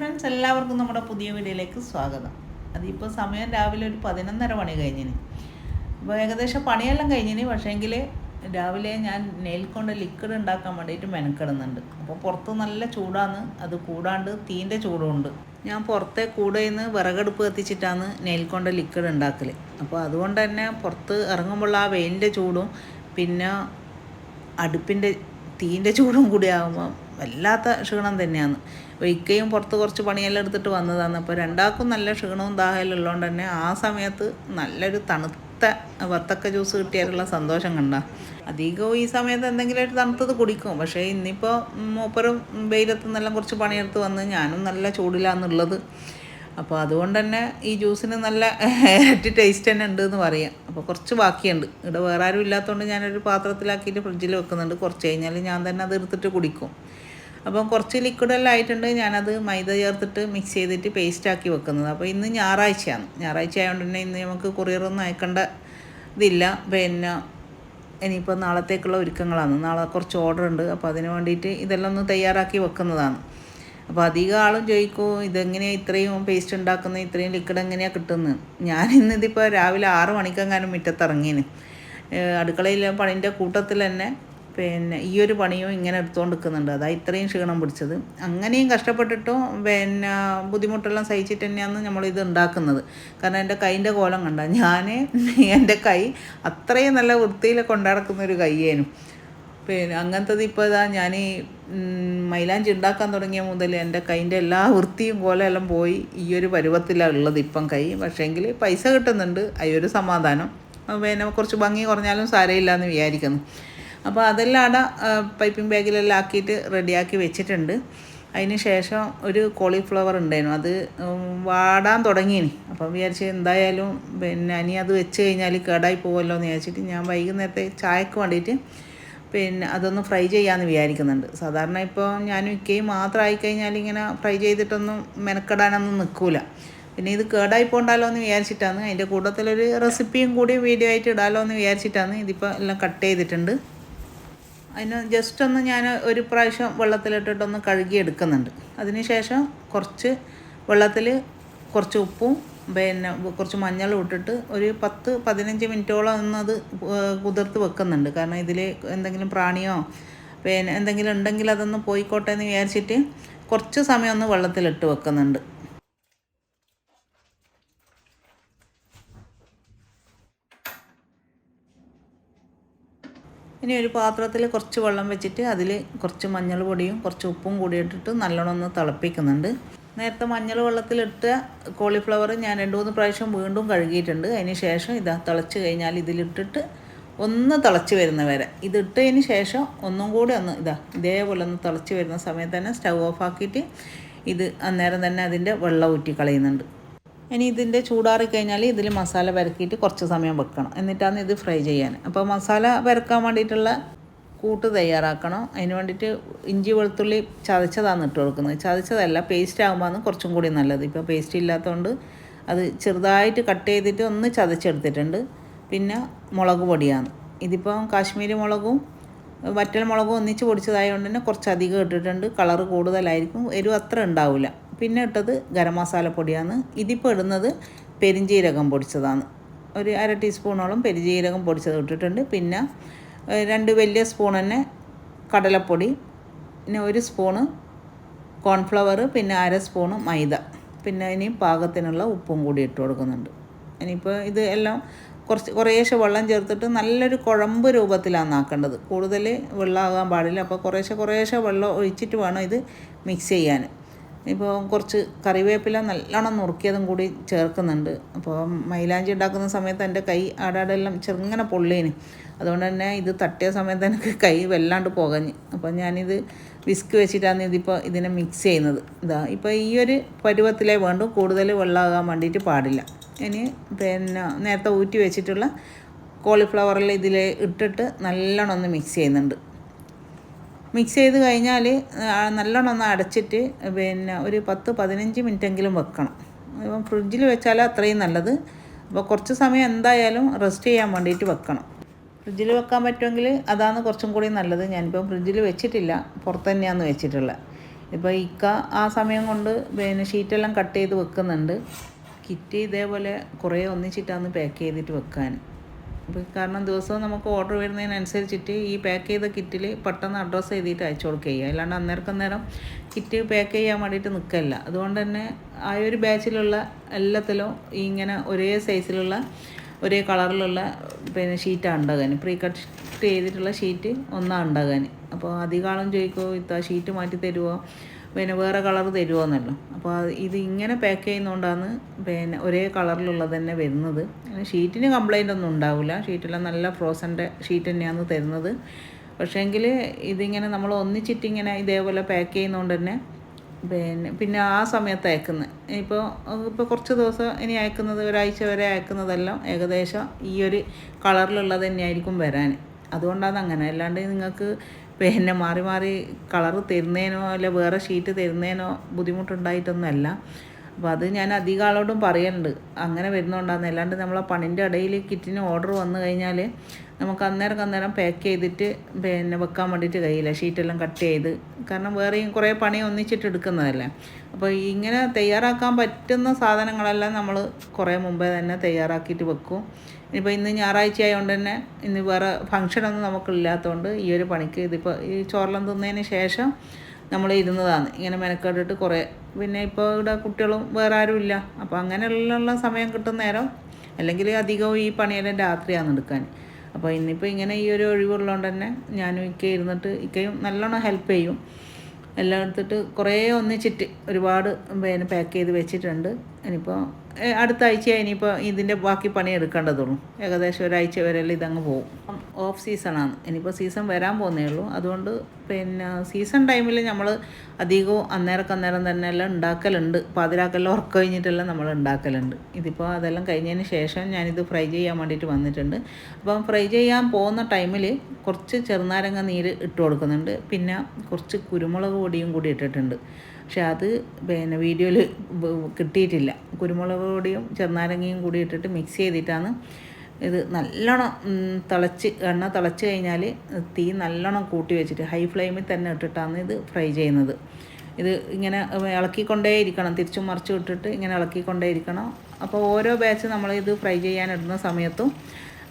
Friends എല്ലാവർക്കും നമ്മുടെ പുതിയ വീഡിയോയിലേക്ക് സ്വാഗതം. അതിപ്പോൾ സമയം രാവിലെ ഒരു പതിനൊന്നര മണി കഴിഞ്ഞിന്. അപ്പോൾ ഏകദേശം പണിയെല്ലാം കഴിഞ്ഞിന് പക്ഷേങ്കിൽ രാവിലെ ഞാൻ നെയിൽ കൊണ്ട് ലിക്വിഡ് ഉണ്ടാക്കാൻ വേണ്ടിയിട്ട് മെനക്കിടുന്നുണ്ട്. അപ്പോൾ പുറത്ത് നല്ല ചൂടാണ് അത് കൂടാണ്ട് തീന്റെ ചൂടുണ്ട്. ഞാൻ പുറത്തെ കൂടെ നിന്ന് വിറകടുപ്പ് കത്തിച്ചിട്ടാണ് നെയിൽ കൊണ്ട് ലിക്വിഡ് ഉണ്ടാക്കൽ അപ്പോൾ അതുകൊണ്ട് തന്നെ പുറത്ത് ഇറങ്ങുമ്പോൾ ആ വെയിലിന്റെ ചൂടും പിന്നെ അടുപ്പിന്റെ തീന്റെ ചൂടും കൂടി ആകുമ്പോൾ വല്ലാത്ത ക്ഷീണം തന്നെയാണ്. ഇക്കയും പുറത്ത് കുറച്ച് പണിയെല്ലാം എടുത്തിട്ട് വന്നതാണ്. അപ്പോൾ രണ്ടാൾക്കും നല്ല ക്ഷീണവും ദാഹമെല്ലാം ഉള്ളതുകൊണ്ട് തന്നെ ആ സമയത്ത് നല്ലൊരു തണുത്ത വത്തക്ക ജ്യൂസ് കിട്ടിയാലുള്ള സന്തോഷം കണ്ട. അധികവും ഈ സമയത്ത് എന്തെങ്കിലും ഒരു തണുത്തത് കുടിക്കും. പക്ഷേ ഇന്നിപ്പോൾ മൂപ്പരും വെയിലത്ത് നിന്നെല്ലാം കുറച്ച് പണിയെടുത്ത് വന്ന് ഞാനും നല്ല ചൂടിലാന്നുള്ളത് അപ്പോൾ അതുകൊണ്ട് തന്നെ ഈ ജ്യൂസിന് നല്ല ഇരട്ടി ടേസ്റ്റ് തന്നെ ഉണ്ട് എന്ന് പറയാം. അപ്പോൾ കുറച്ച് ബാക്കിയുണ്ട്. ഇവിടെ വേറെ ആരും ഇല്ലാത്തതുകൊണ്ട് ഞാനൊരു പാത്രത്തിലാക്കിയിട്ട് ഫ്രിഡ്ജിൽ വെക്കുന്നുണ്ട്. കുറച്ച് കഴിഞ്ഞാൽ ഞാൻ തന്നെ അത് എടുത്തിട്ട് കുടിക്കും. അപ്പം കുറച്ച് ലിക്വിഡെല്ലാം ആയിട്ടുണ്ട്. ഞാനത് മൈദ ചേർത്തിട്ട് മിക്സ് ചെയ്തിട്ട് പേസ്റ്റാക്കി വെക്കുന്നത്. അപ്പോൾ ഇന്ന് ഞായറാഴ്ചയാണ്. ഞായറാഴ്ച ആയതുകൊണ്ട് തന്നെ ഇന്ന് നമുക്ക് കൊറിയറൊന്നും അയക്കേണ്ട ഇതില്ല. പിന്നെ ഇനിയിപ്പോൾ നാളത്തേക്കുള്ള ഒരുക്കങ്ങളാണ്. നാളെ കുറച്ച് ഓർഡർ ഉണ്ട്. അപ്പോൾ അതിന് വേണ്ടിയിട്ട് ഇതെല്ലാം ഒന്ന് തയ്യാറാക്കി വെക്കുന്നതാണ്. അപ്പോൾ അധികം ആളും ചോദിക്കും ഇതെങ്ങനെയാണ് ഇത്രയും പേസ്റ്റ് ഉണ്ടാക്കുന്നത് ഇത്രയും ലിക്വിഡ് എങ്ങനെയാണ് കിട്ടുന്നത് ഞാൻ ഇന്നിതിപ്പോൾ രാവിലെ ആറ് മണിക്കെങ്ങാനും മുറ്റത്തിറങ്ങിന്. അടുക്കളയിലെ പണിന്റെ കൂട്ടത്തിൽ തന്നെ പിന്നെ ഈ ഒരു പണിയും ഇങ്ങനെ എടുത്തുകൊണ്ട് നിൽക്കുന്നുണ്ട് അതാ ഇത്രയും ക്ഷീണം പിടിച്ചത്. അങ്ങനെയും കഷ്ടപ്പെട്ടിട്ടും പിന്നെ ബുദ്ധിമുട്ടെല്ലാം സഹിച്ചിട്ട് തന്നെയാണ് നമ്മളിത് ഉണ്ടാക്കുന്നത്. കാരണം എന്റെ കൈന്റെ കോലം കണ്ട. ഞാൻ എന്റെ കൈ അത്രയും നല്ല വൃത്തിയിൽ കൊണ്ടുനടക്കുന്ന ഒരു കൈയേനും. പിന്നെ അങ്ങനത്തത് ഇപ്പോൾ ഇതാ ഞാൻ ഈ മൈലാഞ്ചി ഉണ്ടാക്കാൻ തുടങ്ങിയ മുതൽ എന്റെ കൈന്റെ എല്ലാ വൃത്തിയും കോലെല്ലാം പോയി ഈ ഒരു പരുവത്തിലാണ് ഉള്ളത് ഇപ്പം കൈ. പക്ഷേങ്കിൽ പൈസ കിട്ടുന്നുണ്ട് അയ്യൊരു സമാധാനം. പിന്നെ കുറച്ച് ഭംഗി കുറഞ്ഞാലും സാരമില്ല എന്ന് വിചാരിക്കുന്നു. അപ്പോൾ അതെല്ലാം അവിടെ പൈപ്പിംഗ് ബാഗിലെല്ലാം ആക്കിയിട്ട് റെഡിയാക്കി വെച്ചിട്ടുണ്ട്. അതിന് ശേഷം ഒരു കോളിഫ്ലവർ ഉണ്ടായിരുന്നു. അത് വാടാൻ തുടങ്ങിയിനി അപ്പം വിചാരിച്ച് എന്തായാലും പിന്നെ അനി അത് വെച്ച് കഴിഞ്ഞാൽ കേടായി പോകുമല്ലോ എന്ന് വിചാരിച്ചിട്ട് ഞാൻ വൈകുന്നേരത്തെ ചായക്ക് വേണ്ടിയിട്ട് പിന്നെ അതൊന്ന് ഫ്രൈ ചെയ്യാമെന്ന് വിചാരിക്കുന്നുണ്ട്. സാധാരണ ഇപ്പോൾ ഞാനും ഇക്കയും മാത്രം ആയിക്കഴിഞ്ഞാൽ ഇങ്ങനെ ഫ്രൈ ചെയ്തിട്ടൊന്നും മെനക്കെടാനൊന്നും നിൽക്കൂല പിന്നെ ഇത് കേടായി പോകണ്ടല്ലോ എന്ന് വിചാരിച്ചിട്ടാണ്. അതിന്റെ കൂട്ടത്തിലൊരു റെസിപ്പിയും കൂടി വീഡിയോ ആയിട്ട് ഇടാമല്ലോ എന്ന് വിചാരിച്ചിട്ടാണ് ഇതിപ്പോൾ എല്ലാം കട്ട് ചെയ്തിട്ടുണ്ട്. അതിന് ജസ്റ്റ് ഒന്ന് ഞാൻ ഒരു പ്രാവശ്യം വെള്ളത്തിലിട്ടിട്ടൊന്ന് കഴുകി എടുക്കുന്നുണ്ട് അതിന് ശേഷം കുറച്ച് വെള്ളത്തിൽ കുറച്ച് ഉപ്പും പിന്നെ കുറച്ച് മഞ്ഞൾ ഇട്ടിട്ട് ഒരു പത്ത് പതിനഞ്ച് മിനിറ്റോളം ഒന്നത് കുതിർത്ത് വെക്കുന്നുണ്ട്. കാരണം ഇതിൽ എന്തെങ്കിലും പ്രാണിയോ പിന്നെ എന്തെങ്കിലും ഉണ്ടെങ്കിൽ അതൊന്ന് പോയിക്കോട്ടെ എന്ന് വിചാരിച്ചിട്ട് കുറച്ച് സമയം ഒന്ന് വെള്ളത്തിലിട്ട് വെക്കുന്നുണ്ട്. ഇനി ഒരു പാത്രത്തിൽ കുറച്ച് വെള്ളം വെച്ചിട്ട് അതിൽ കുറച്ച് മഞ്ഞൾ പൊടിയും കുറച്ച് ഉപ്പും കൂടി ഇട്ടിട്ട് നല്ലോണം ഒന്ന് തിളപ്പിക്കുന്നുണ്ട്. നേരത്തെ മഞ്ഞൾ വെള്ളത്തിലിട്ട് കോളിഫ്ലവർ ഞാൻ രണ്ട് മൂന്ന് പ്രാവശ്യം വീണ്ടും കഴുകിയിട്ടുണ്ട്. അതിന് ശേഷം ഇതാ തിളച്ച് കഴിഞ്ഞാൽ ഇതിലിട്ടിട്ട് ഒന്ന് തിളച്ച് വരുന്ന വരെ. ഇതിട്ടതിന് ശേഷം ഒന്നും കൂടി ഒന്ന് ഇതാ ഇതേപോലെ ഒന്ന് തിളച്ച് വരുന്ന സമയത്ത് തന്നെ സ്റ്റൗ ഓഫ് ആക്കിയിട്ട് ഇത് അന്നേരം തന്നെ അതിന്റെ വെള്ളം ഊറ്റി കളയുന്നുണ്ട്. ഇനി ഇതിന്റെ ചൂടാറി കഴിഞ്ഞാൽ ഇതിൽ മസാല പരക്കിയിട്ട് കുറച്ച് സമയം വെക്കണം. എന്നിട്ടാണ് ഇത് ഫ്രൈ ചെയ്യാൻ. അപ്പോൾ മസാല പരക്കാൻ വേണ്ടിയിട്ടുള്ള കൂട്ട് തയ്യാറാക്കണം. അതിന് വേണ്ടിയിട്ട് ഇഞ്ചി വെളുത്തുള്ളി ചതച്ചതാണ് ഇട്ട് കൊടുക്കുന്നത്. ചതച്ചതല്ല പേസ്റ്റ് ആകുമ്പോൾ കുറച്ചും കൂടി നല്ലത്. ഇപ്പോൾ പേസ്റ്റ് ഇല്ലാത്തതുകൊണ്ട് അത് ചെറുതായിട്ട് കട്ട് ചെയ്തിട്ട് ഒന്ന് ചതച്ചെടുത്തിട്ടുണ്ട്. പിന്നെ മുളക് പൊടിയാണ്. ഇതിപ്പോൾ കാശ്മീരി മുളകും വറ്റൽ മുളകും ഒന്നിച്ച് പൊടിച്ചതായതുകൊണ്ട് തന്നെ കുറച്ചധികം ഇട്ടിട്ടുണ്ട്. കളറ് കൂടുതലായിരിക്കും. എരിവ് അത്ര ഉണ്ടാവില്ല. പിന്നെ ഇട്ടത് ഗരം മസാല പൊടിയാണ്. ഇതിപ്പോൾ ഇടുന്നത് പെരിഞ്ജീരകം പൊടിച്ചതാണ്. ഒരു അര ടീസ്പൂണോളം പെരിഞ്ജീരകം പൊടിച്ചത് ഇട്ടിട്ടുണ്ട്. പിന്നെ രണ്ട് വലിയ സ്പൂൺ തന്നെ കടലപ്പൊടി പിന്നെ ഒരു സ്പൂണ് കോൺഫ്ലവർ പിന്നെ അര സ്പൂണ് മൈദ. പിന്നെ ഇനി പാകത്തിനുള്ള ഉപ്പും കൂടി ഇട്ട് കൊടുക്കുന്നുണ്ട്. ഇനിയിപ്പോൾ ഇത് എല്ലാം കുറച്ച് കുറേശ്ശെ വെള്ളം ചേർത്തിട്ട് നല്ലൊരു കുഴമ്പ് രൂപത്തിലാണ് ആക്കേണ്ടത്. കൂടുതൽ വെള്ളമാകാൻ പാടില്ല. അപ്പോൾ കുറേശ്ശെ കുറേശ്ശെ വെള്ളം ഒഴിച്ചിട്ട് വേണം ഇത് മിക്സ് ചെയ്യാൻ ഇപ്പോൾ കുറച്ച് കറിവേപ്പില നല്ലോണം നുറുക്കിയതും കൂടി ചേർക്കുന്നുണ്ട്. അപ്പോൾ മൈലാഞ്ചി ഉണ്ടാക്കുന്ന സമയത്ത് എന്റെ കൈ ആടാടെല്ലാം ചെറുങ്ങനെ പൊള്ളീന്. അതുകൊണ്ട് തന്നെ ഇത് തട്ടിയ സമയത്ത് എനിക്ക് കൈ വല്ലാണ്ട് പോകഞ്ഞ്. അപ്പോൾ ഞാനിത് വിസ്ക് വെച്ചിട്ടാണ് ഇതിപ്പോൾ ഇതിനെ മിക്സ് ചെയ്യുന്നത്. ഇതാ ഇപ്പോൾ ഈ ഒരു പരുവത്തിലേ വേണ്ടു. കൂടുതൽ വെള്ളമാകാൻ വേണ്ടിയിട്ട് പാടില്ല. ഇനി പിന്നെ നേരത്തെ ഊറ്റി വെച്ചിട്ടുള്ള കോളിഫ്ലവറിൽ ഇതിൽ ഇട്ടിട്ട് നല്ലോണം ഒന്ന് മിക്സ് ചെയ്യുന്നുണ്ട്. മിക്സ് ചെയ്ത് കഴിഞ്ഞാൽ നല്ലോണം ഒന്ന് അടച്ചിട്ട് പിന്നെ ഒരു പത്ത് പതിനഞ്ച് മിനിറ്റെങ്കിലും വെക്കണം. ഇപ്പം ഫ്രിഡ്ജിൽ വെച്ചാൽ അത്രയും നല്ലത്. അപ്പോൾ കുറച്ച് സമയം എന്തായാലും റെസ്റ്റ് ചെയ്യാൻ വേണ്ടിയിട്ട് വെക്കണം. ഫ്രിഡ്ജിൽ വെക്കാൻ പറ്റുമെങ്കിൽ അതാണ് കുറച്ചും കൂടി നല്ലത്. ഞാനിപ്പം ഫ്രിഡ്ജിൽ വെച്ചിട്ടില്ല. പുറത്ത് തന്നെയാണ് വെച്ചിട്ടുള്ളത്. ഇപ്പോൾ ഇക്ക ആ സമയം കൊണ്ട് പിന്നെ ഷീറ്റെല്ലാം കട്ട് ചെയ്ത് വെക്കുന്നുണ്ട്. കിറ്റ് ഇതേപോലെ കുറേ ഒന്നിച്ചിട്ടാണ് പാക്ക് ചെയ്തിട്ട് വെക്കാൻ. കാരണം ദിവസവും നമുക്ക് ഓർഡർ വരുന്നതിനനുസരിച്ചിട്ട് ഈ പാക്ക് ചെയ്ത കിറ്റിൽ പെട്ടെന്ന് അഡ്രസ്സ് എഴുതിയിട്ട് അയച്ചു കൊടുക്കുക അല്ലാണ്ട് അന്നേരക്കും നേരം കിറ്റ് പാക്ക് ചെയ്യാൻ വേണ്ടിയിട്ട് നിൽക്കല്ല അതുകൊണ്ട് തന്നെ ആ ഒരു ബാച്ചിലുള്ള എല്ലാത്തിലും ഇങ്ങനെ ഒരേ സൈസിലുള്ള ഒരേ കളറിലുള്ള പിന്നെ ഷീറ്റാണ് ഉണ്ടാകാൻ പ്രീ കട്ട് ചെയ്തിട്ടുള്ള ഷീറ്റ് ഒന്നാണ് ഉണ്ടാകാൻ അപ്പോൾ അധികാളം ചോദിക്കുമോ ഇത്ത ഷീറ്റ് മാറ്റി തരുമോ പിന്നെ വേറെ കളർ തരുമോ എന്നല്ലോ അപ്പോൾ ഇത് ഇങ്ങനെ പാക്ക് ചെയ്യുന്നതുകൊണ്ടാണ് പിന്നെ ഒരേ കളറിലുള്ളത് തന്നെ വരുന്നത്. ഷീറ്റിന് കംപ്ലൈന്റ് ഒന്നും ഉണ്ടാവില്ല ഷീറ്റെല്ലാം നല്ല ഫ്രോസന്റെ ഷീറ്റ് തന്നെയാണ് തരുന്നത്. പക്ഷേങ്കിൽ ഇതിങ്ങനെ നമ്മൾ ഒന്നിച്ചിട്ടിങ്ങനെ ഇതേപോലെ പാക്ക് ചെയ്യുന്നതുകൊണ്ട് തന്നെ പിന്നെ പിന്നെ ആ സമയത്ത് അയക്കുന്നത് ഇപ്പോൾ ഇപ്പോൾ കുറച്ച് ദിവസം ഇനി അയക്കുന്നത് ഒരാഴ്ച വരെ അയക്കുന്നതെല്ലാം ഏകദേശം ഈ ഒരു കളറിലുള്ളത് തന്നെയായിരിക്കും വരാൻ. അതുകൊണ്ടാണ് അങ്ങനെ. അല്ലാണ്ട് നിങ്ങൾക്ക് പിന്നെ മാറി മാറി കളർ തരുന്നതിനോ അല്ല വേറെ ഷീറ്റ് തരുന്നതിനോ ബുദ്ധിമുട്ടുണ്ടായിട്ടൊന്നുമല്ല. അപ്പോൾ അത് ഞാൻ അധികം ആളോടും പറയുന്നുണ്ട് അങ്ങനെ വരുന്നുണ്ടാകുന്ന അല്ലാണ്ട് നമ്മൾ ആ പണിന്റെ ഇടയിൽ കിറ്റിന് ഓർഡർ വന്നു കഴിഞ്ഞാൽ നമുക്ക് അന്നേരം അന്നേരം പാക്ക് ചെയ്തിട്ട് പിന്നെ വെക്കാൻ വേണ്ടിയിട്ട് കഴിയില്ല. ഷീറ്റെല്ലാം കട്ട് ചെയ്ത്. കാരണം വേറെയും കുറേ പണി ഒന്നിച്ചിട്ട് എടുക്കുന്നതല്ലേ. അപ്പോൾ ഇങ്ങനെ തയ്യാറാക്കാൻ പറ്റുന്ന സാധനങ്ങളെല്ലാം നമ്മൾ കുറേ മുമ്പേ തന്നെ തയ്യാറാക്കിയിട്ട് വെക്കും. ഇനിയിപ്പോൾ ഇന്ന് ഞായറാഴ്ച ആയതുകൊണ്ട് തന്നെ ഇന്ന് വേറെ ഫങ്ഷനൊന്നും നമുക്കില്ലാത്തതുകൊണ്ട് ഈ ഒരു പണിക്ക് ഇതിപ്പോൾ ഈ ചോറെല്ലാം തിന്നതിന് ശേഷം നമ്മൾ ഇരുന്നതാണ്. ഇങ്ങനെ മെനക്കെട്ടിട്ട് കുറേ പിന്നെ ഇപ്പോൾ ഇവിടെ കുട്ടികളും വേറെ ആരും ഇല്ല. അപ്പോൾ അങ്ങനെയുള്ള സമയം കിട്ടുന്ന നേരം അല്ലെങ്കിൽ അധികവും ഈ പണിയെല്ലാം രാത്രിയാണ് എടുക്കാൻ അപ്പോൾ ഇന്നിപ്പോൾ ഇങ്ങനെ ഈ ഒരു ഒഴിവുള്ളതുകൊണ്ട് തന്നെ ഞാനും ഇക്ക ഇരുന്നിട്ട് ഇക്കയും നല്ലോണം ഹെൽപ്പ് ചെയ്യും. എല്ലാം എടുത്തിട്ട് കുറേ ഒന്നിച്ചിട്ട് ഒരുപാട് പിന്നെ പാക്ക് ചെയ്ത് വെച്ചിട്ടുണ്ട്. ഇനിയിപ്പോൾ അടുത്ത ആഴ്ച ഇനിയിപ്പോൾ ഇതിന്റെ ബാക്കി പണി എടുക്കേണ്ടതുള്ളൂ. ഏകദേശം ഒരാഴ്ച വരെയല്ലേ ഇതങ്ങ് പോകും ഓഫ് സീസണാണ് ഇനിയിപ്പോൾ സീസൺ വരാൻ പോകുന്നേ ഉള്ളൂ. അതുകൊണ്ട് പിന്നെ സീസൺ ടൈമിൽ നമ്മൾ അധികവും അന്നേരക്ക് അന്നേരം തന്നെ എല്ലാം ഉണ്ടാക്കലുണ്ട്. പാതിരാക്കെല്ലാം ഉറക്കം കഴിഞ്ഞിട്ടെല്ലാം നമ്മൾ ഉണ്ടാക്കലുണ്ട്. ഇതിപ്പോൾ അതെല്ലാം കഴിഞ്ഞതിന് ശേഷം ഞാനിത് ഫ്രൈ ചെയ്യാൻ വേണ്ടിയിട്ട് വന്നിട്ടുണ്ട്. അപ്പം ഫ്രൈ ചെയ്യാൻ പോകുന്ന ടൈമിൽ കുറച്ച് ചെറുനാരങ്ങ നീര് ഇട്ട് കൊടുക്കുന്നുണ്ട്. പിന്നെ കുറച്ച് കുരുമുളക് പൊടിയും കൂടി ഇട്ടിട്ടുണ്ട്. പക്ഷെ അത് പിന്നെ വീഡിയോയിൽ കിട്ടിയിട്ടില്ല. കുരുമുളക് പൊടിയും ചെറുനാരങ്ങയും കൂടി ഇട്ടിട്ട് മിക്സ് ചെയ്തിട്ടാണ് ഇത് നല്ലോണം തിളച്ച് എണ്ണ തിളച്ച് കഴിഞ്ഞാൽ തീ നല്ലോണം കൂട്ടി വെച്ചിട്ട് ഹൈ ഫ്ലെയിമിൽ തന്നെ ഇട്ടിട്ടാണ് ഇത് ഫ്രൈ ചെയ്യുന്നത്. ഇത് ഇങ്ങനെ ഇളക്കിക്കൊണ്ടേ ഇരിക്കണം. തിരിച്ചും മറിച്ചും ഇട്ടിട്ട് ഇങ്ങനെ ഇളക്കിക്കൊണ്ടേ ഇരിക്കണം. അപ്പോൾ ഓരോ ബാച്ച് നമ്മൾ ഇത് ഫ്രൈ ചെയ്യാനിടുന്ന സമയത്തും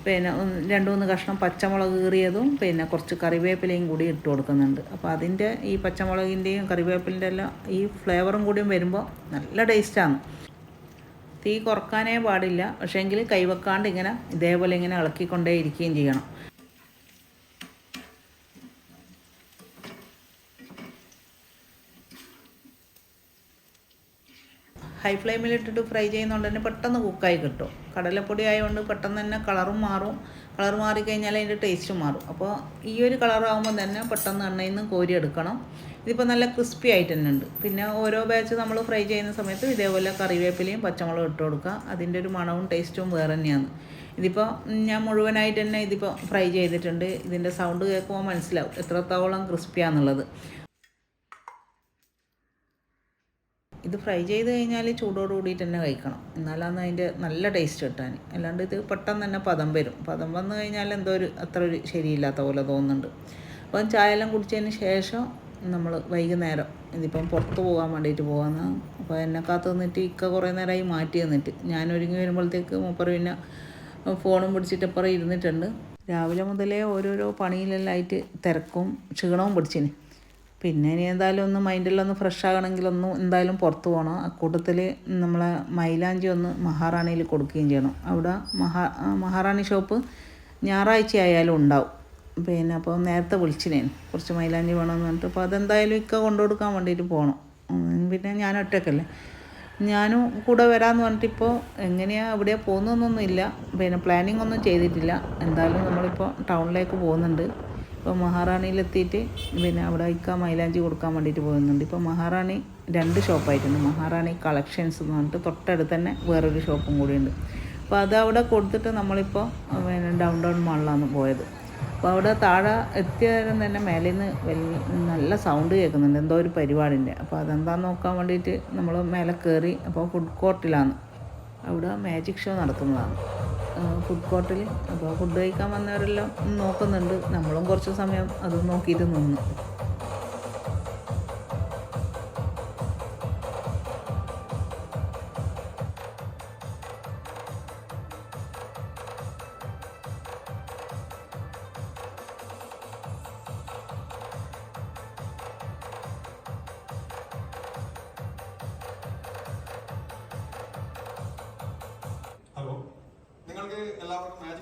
പിന്നെ രണ്ട് മൂന്ന് കഷ്ണം പച്ചമുളക് കീറിയതും പിന്നെ കുറച്ച് കറിവേപ്പിലയും കൂടി ഇട്ട് കൊടുക്കുന്നുണ്ട്. അപ്പോൾ അതിന്റെ ഈ പച്ചമുളകിന്റെയും കറിവേപ്പിലിന്റെ എല്ലാം ഈ ഫ്ലേവറും കൂടിയും വരുമ്പോൾ നല്ല ടേസ്റ്റാണ്. തീ കുറക്കാനേ പാടില്ല. പക്ഷേങ്കിൽ കൈവെക്കാണ്ട് ഇങ്ങനെ ഇതേപോലെ ഇങ്ങനെ ഇളക്കിക്കൊണ്ടേ ഇരിക്കുകയും ചെയ്യണം. ഹൈ ഫ്ലെയിമിലിട്ടിട്ട് ഫ്രൈ ചെയ്യുന്നതുകൊണ്ട് തന്നെ പെട്ടെന്ന് കുക്കായി കിട്ടും. കടലപ്പൊടി ആയതുകൊണ്ട് പെട്ടെന്ന് തന്നെ കളറും മാറും. കളർ മാറിക്കഴിഞ്ഞാൽ അതിന്റെ ടേസ്റ്റും മാറും. അപ്പോൾ ഈ ഒരു കളറാകുമ്പോൾ തന്നെ പെട്ടെന്ന് എണ്ണയിൽ നിന്ന് കോരി എടുക്കണം. ഇതിപ്പോൾ നല്ല ക്രിസ്പി ആയിട്ട് തന്നെ ഉണ്ട്. പിന്നെ ഓരോ ബാച്ച് നമ്മൾ ഫ്രൈ ചെയ്യുന്ന സമയത്ത് ഇതേപോലെ കറിവേപ്പിലയും പച്ചമുളകും ഇട്ട് കൊടുക്കുക. അതിന്റെ ഒരു മണവും ടേസ്റ്റും വേറെ തന്നെയാണ്. ഇതിപ്പോൾ ഞാൻ മുഴുവനായിട്ട് തന്നെ ഇതിപ്പോൾ ഫ്രൈ ചെയ്തിട്ടുണ്ട്. ഇതിന്റെ സൗണ്ട് കേൾക്കുമ്പോൾ മനസ്സിലാവും എത്രത്തോളം ക്രിസ്പിയാന്നുള്ളത് ഇത് ഫ്രൈ ചെയ്ത് കഴിഞ്ഞാൽ ചൂടോട് കൂടിയിട്ട് തന്നെ കഴിക്കണം. എന്നാലാണ് അതിന്റെ നല്ല ടേസ്റ്റ് കിട്ടാൻ. അല്ലാണ്ട് ഇത് പെട്ടെന്ന് തന്നെ പദം വരും. പദം വന്നു കഴിഞ്ഞാൽ എന്തോ ഒരു അത്ര ഒരു ശരിയില്ലാത്ത പോലെ തോന്നുന്നുണ്ട്. അപ്പം എല്ലാം കുടിച്ചതിന് ശേഷം നമ്മൾ വൈകുന്നേരം ഇതിപ്പം പുറത്ത് പോകാൻ വേണ്ടിയിട്ട് പോകാമെന്ന് അപ്പോൾ എന്നെ കാത്ത് നിന്നിട്ട് ഇക്ക കുറേ നേരമായി മാറ്റി നിന്നിട്ട്. ഞാൻ ഒരുങ്ങി വരുമ്പോഴത്തേക്ക് മൂപ്പർ പിന്നെ ഫോണും പിടിച്ചിട്ട് അപ്പുറം ഇരുന്നിട്ടുണ്ട്. രാവിലെ മുതലേ ഓരോരോ പണിയിലെല്ലാം ആയിട്ട് തിരക്കും ക്ഷീണവും പിടിച്ചിന്. പിന്നെ ഇനി എന്തായാലും ഒന്ന് മൈൻഡെല്ലാം ഒന്ന് ഫ്രഷ് ആകണമെങ്കിൽ ഒന്ന് എന്തായാലും പുറത്ത് പോകണം അക്കൂട്ടത്തിൽ നമ്മളെ മൈലാഞ്ചി ഒന്ന് മഹാറാണിയിൽ കൊടുക്കുകയും ചെയ്യണം. അവിടെ മഹാ മഹാറാണി ഷോപ്പ് ഞായറാഴ്ച ആയാലും ഉണ്ടാവും. പിന്നെ അപ്പോൾ നേരത്തെ വിളിച്ചിനേൻ. കുറച്ച് മൈലാഞ്ചി വേണമെന്ന് പറഞ്ഞിട്ട്. അപ്പോൾ അതെന്തായാലും ഇക്ക കൊണ്ടു കൊടുക്കാൻ വേണ്ടിയിട്ട് പോകണം പിന്നെ ഞാൻ ഒറ്റക്കല്ലേ. ഞാനും കൂടെ വരാമെന്ന് പറഞ്ഞിട്ട് ഇപ്പോൾ എങ്ങനെയാണ് എവിടെ പോകുന്നതെന്നൊന്നും ഇല്ല. പിന്നെ പ്ലാനിങ് ഒന്നും ചെയ്തിട്ടില്ല. എന്തായാലും നമ്മളിപ്പോൾ ടൗണിലേക്ക് പോകുന്നുണ്ട്. ഇപ്പോൾ മഹാറാണിയിലെത്തിയിട്ട് പിന്നെ അവിടെ ഇക്ക മൈലാഞ്ചി കൊടുക്കാൻ വേണ്ടിയിട്ട് പോകുന്നുണ്ട് ഇപ്പോൾ മഹാറാണി രണ്ട് ഷോപ്പായിട്ടുണ്ട്. മഹാറാണി കളക്ഷൻസ് എന്ന് പറഞ്ഞിട്ട് തൊട്ടടുത്ത് തന്നെ വേറൊരു ഷോപ്പും കൂടിയുണ്ട്. അപ്പോൾ അത് അവിടെ കൊടുത്തിട്ട് നമ്മളിപ്പോൾ പിന്നെ ഡൗൺ ടൗൺ മാളിലാണ് പോയത്. അപ്പോൾ അവിടെ താഴെ എത്തിയാലും തന്നെ മേലിൽ നിന്ന് വലിയ നല്ല സൗണ്ട് കേൾക്കുന്നുണ്ട്. എന്തോ ഒരു പരിപാടിന്റെ അപ്പോൾ അതെന്താന്ന് നോക്കാൻ വേണ്ടിയിട്ട് നമ്മൾ മേലെ കയറി അപ്പോൾ ഫുഡ് കോർട്ടിലാണ് അവിടെ മാജിക് ഷോ നടത്തുന്നതാണ്. ഫുഡ് കോർട്ടിൽ അപ്പോൾ ഫുഡ് കഴിക്കാൻ വന്നവരെല്ലാം നോക്കുന്നുണ്ട്. നമ്മളും കുറച്ച് സമയം അത് നോക്കിയിട്ട് നിന്നു.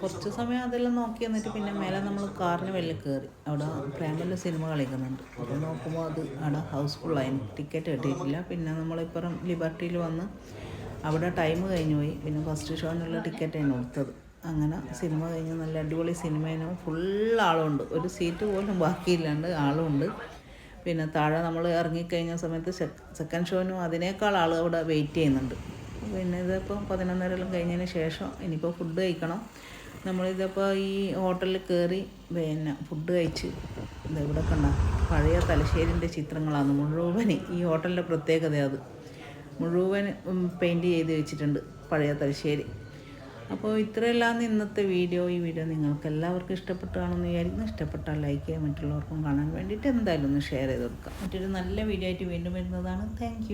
കുറച്ച് സമയം അതെല്ലാം നോക്കി എന്നിട്ട് പിന്നെ മേലെ നമ്മൾ കാറിന് വെള്ളിൽ കയറി. അവിടെ പ്രേമൽ സിനിമ കളിക്കുന്നുണ്ട്. അപ്പോൾ നോക്കുമ്പോൾ അത് അവിടെ ഹൗസ്ഫുള്ളായി ടിക്കറ്റ് കിട്ടിയിട്ടില്ല. പിന്നെ നമ്മളിപ്പുറം ലിബർട്ടിയിൽ വന്ന് അവിടെ ടൈം കഴിഞ്ഞു പോയി. പിന്നെ ഫസ്റ്റ് ഷോനുള്ള ടിക്കറ്റാണ് കൊടുത്തത്. അങ്ങനെ സിനിമ കഴിഞ്ഞ് നല്ല അടിപൊളി സിനിമേനും ഫുൾ ആളുണ്ട്. ഒരു സീറ്റ് പോലും ബാക്കിയില്ലാണ്ട് ആളുണ്ട്. പിന്നെ താഴെ നമ്മൾ ഇറങ്ങിക്കഴിഞ്ഞ സമയത്ത് സെക്കൻഡ് ഷോനും അതിനേക്കാൾ ആൾ അവിടെ വെയിറ്റ് ചെയ്യുന്നുണ്ട്. പിന്നെ ഇതിപ്പോൾ പതിനൊന്നരയെല്ലാം കഴിഞ്ഞതിന് ശേഷം ഇനിയിപ്പോൾ ഫുഡ് കഴിക്കണം. നമ്മളിതിപ്പോൾ ഈ ഹോട്ടലിൽ കയറി പിന്നെ ഫുഡ് കഴിച്ച് ഇത് ഇവിടെ കണ്ട പഴയ തലശ്ശേരിന്റെ ചിത്രങ്ങളാണ് മുഴുവൻ ഈ ഹോട്ടലിന്റെ പ്രത്യേകത അത്. മുഴുവൻ പെയിന്റ് ചെയ്ത് വെച്ചിട്ടുണ്ട് പഴയ തലശ്ശേരി. അപ്പോൾ ഇത്രയെല്ലാം ഇന്നത്തെ വീഡിയോ ഈ വീഡിയോ നിങ്ങൾക്ക് എല്ലാവർക്കും ഇഷ്ടപ്പെട്ടാണെന്ന് വിചാരിക്കുന്നു. ഇഷ്ടപ്പെട്ടാൽ ലൈക്ക് ചെയ്യാൻ മറ്റുള്ളവർക്കും കാണാൻ വേണ്ടിയിട്ട് എന്തായാലും ഒന്ന് ഷെയർ ചെയ്ത് കൊടുക്കാം. മറ്റൊരു നല്ല വീഡിയോ ആയിട്ട് വീണ്ടും വരുന്നതാണ്. താങ്ക്